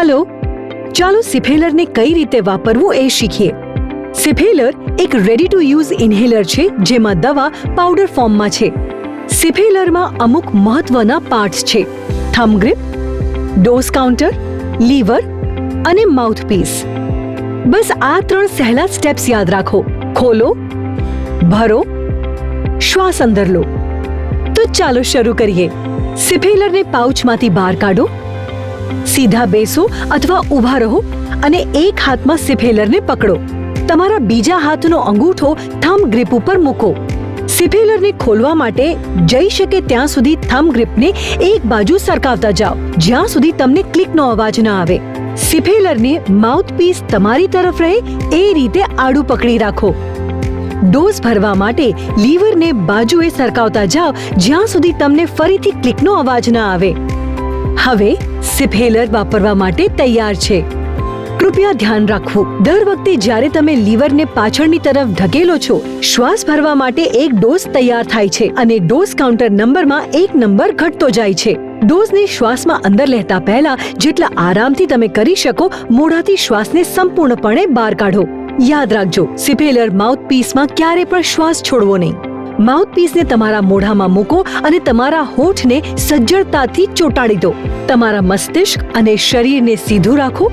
Hello, ચાલો સિફેલરને કઈ રીતે વાપરવું એ શીખીએ. સિફેલર એક રેડી ટુ યુઝ ઇન્હેલર છે, જેમાં દવા પાવડર ફોર્મમાં છે. સિફેલરમાં અમુક મહત્વના પાર્ટ્સ છે. Thumb grip dose counter lever અને માઉથપીસ બસ આ ત્રણ સહેલા સ્ટેપ્સ યાદ રાખો. ખોલો, ભરો, શ્વાસ અંદર લો. તો ચાલો શરૂ કરીએ. સિફેલરને પાઉચમાંથી બહાર કાઢો. સીધા બેસો અથવા ઊભા રહો અને એક હાથમાં સિફેલરને પકડો. તમારા બીજા હાથનો અંગૂઠો થમ ગ્રીપ ઉપર મૂકો. સિફેલરને ખોલવા માટે જઈ શકે ત્યાં સુધી થમ ગ્રીપને એક બાજુ સરકાવતા જાઓ, જ્યાં સુધી તમને ક્લિકનો અવાજ ન આવે. સિફેલરને માઉથપીસ તમારી તરફ રહે, એ રીતે આડું પકડી રાખો. ડોઝ ભરવા માટે લીવરને બાજુએ સરકાવતા જાઓ, જ્યાં સુધી તમને ફરીથી ક્લિકનો અવાજ ન આવે. હવે સિફેલર વાપરવા માટે તૈયાર છે. કૃપયા ધ્યાન રાખવું. દર વખતે જ્યારે તમે લીવરને પાછળની તરફ ઢકેલો છો, શ્વાસ ભરવા માટે એક ડોઝ તૈયાર થાય છે અને ડોઝ કાઉન્ટર નંબરમાં એક નંબર ઘટતો જાય છે. ડોઝને શ્વાસમાં અંદર લેતા પહેલા જેટલા આરામથી તમે કરી શકો, મોઢાથી શ્વાસને સંપૂર્ણપણે બહાર કાઢો. યાદ રાખજો, સિફેલર માઉથપીસમાં ક્યારે પણ શ્વાસ છોડવો નહીં. માઉથપીસને તમારા મોઢામાં મૂકો અને તમારા હોઠને સજ્જડતાથી ચોંટાડી દો. તમારા મસ્તિષ્ક અને શરીરને સીધું રાખો.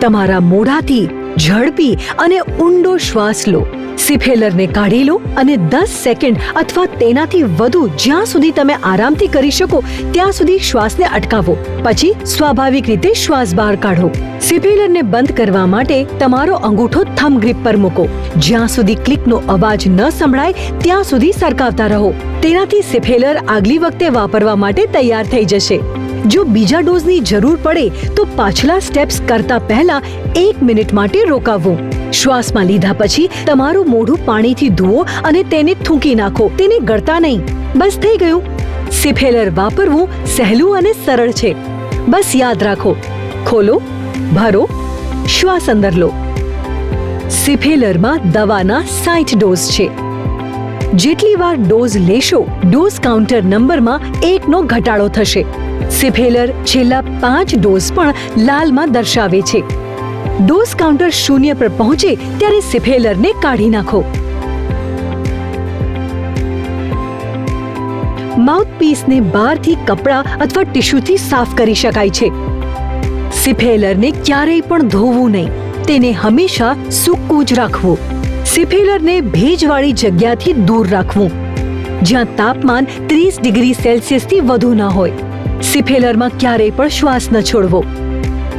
તમારા મોઢાથી ઝડપી અને ઊંડો શ્વાસ લો. સિફેલરને કાઢી લો અને દસ સેકન્ડ અથવા તેનાથી વધુ જ્યાં સુધી તમે આરામથી કરી શકો, ત્યાં સુધી શ્વાસને અટકાવો. પછી સ્વાભાવિક રીતે શ્વાસ બહાર કાઢો. સિફેલરને બંધ કરવા માટે તમારો અંગૂઠો થમ ગ્રીપ પર મૂકો. જ્યાં સુધી ક્લિકનો અવાજ ન સંભળાય, ત્યાં સુધી સરકાવતા રહો. તેનાથી સિફેલર આગલી વખતે વાપરવા માટે તૈયાર થઈ જશે. જો બીજા ડોઝની જરૂર પડે તો પાછલા સ્ટેપ્સ કરતા પહેલા એક મિનિટ માટે રોકાવવું શ્વાસમાં લીધા પછી તમારું મોઢું પાણીથી ધુઓ અને તેને થૂંકી નાખો. તેને ગળતા નહીં. બસ થઈ ગયું. સિફેલર વાપરવું સહેલું અને સરળ છે. બસ યાદ રાખો. ખોલો, ભરો, શ્વાસ અંદર લો. સિફેલરમાં દવાના સાઠ ડોઝ છે. જેટલી વાર ડોઝ લેશો, ડોઝ કાઉન્ટર નંબરમાં એકનો ઘટાડો થશે. સિફેલર છેલ્લા પાંચ ડોઝ પણ લાલમાં દર્શાવે છે. ડોઝ કાઉન્ટર શૂન્ય પર પહોંચે ત્યારે સિફેલરને કાઢી નાખો. માઉથપીસને બહારથી કપડાં અથવા ટિશ્યુથી સાફ કરી શકાય છે. સિફેલરને ક્યારેય પણ ધોવું નહીં. તેને હંમેશા સૂકું જ રાખવું. સિફેલરને ભેજવાળી જગ્યાથી દૂર રાખવું. જ્યાં તાપમાન ત્રીસ ડિગ્રી સેલ્સિયસથી વધુ ન હોય. સિફેલરમાં ક્યારેય પણ શ્વાસ ન છોડવો.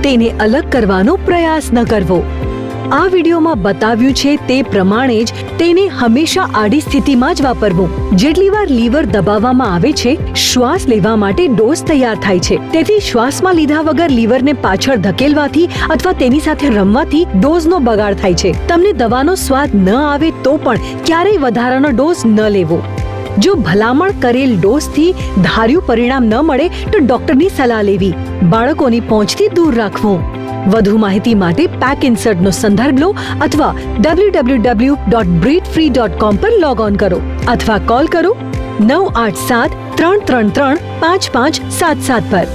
તેને અલગ કરવાનો પ્રયાસ ન કરવો. આ વિડીયોમાં બતાવ્યું છે તે પ્રમાણે જ તેને હંમેશા આડી સ્થિતિમાં જ વાપરવું. જેટલી વાર લીવર દબાવવામાં આવે છે, શ્વાસ લેવા માટે ડોઝ તૈયાર થાય છે. તેથી શ્વાસમાં લીધા વગર લીવરને પાછળ ધકેલવાથી અથવા તેની સાથે રમવાથી ડોઝનો બગાડ થાય છે. તમને દવાનો સ્વાદ ન આવે તો પણ ક્યારેય વધારાનો ડોઝ ન લેવો. જો ભલામણ કરેલ ડોઝથી ધાર્યું પરિણામ ન મળે તો ડોક્ટરની સલાહ લેવી. બાળકોની પહોંચથી દૂર રાખવું. વધુ માહિતી માટે પેક ઇન્સર્ટનો સંદર્ભ લો અથવા www.breedfree.com પર લોગ ઓન કરો અથવા કોલ કરો નવ આઠ સાત ત્રણ ત્રણ ત્રણ પાંચ પાંચ સાત સાત પર.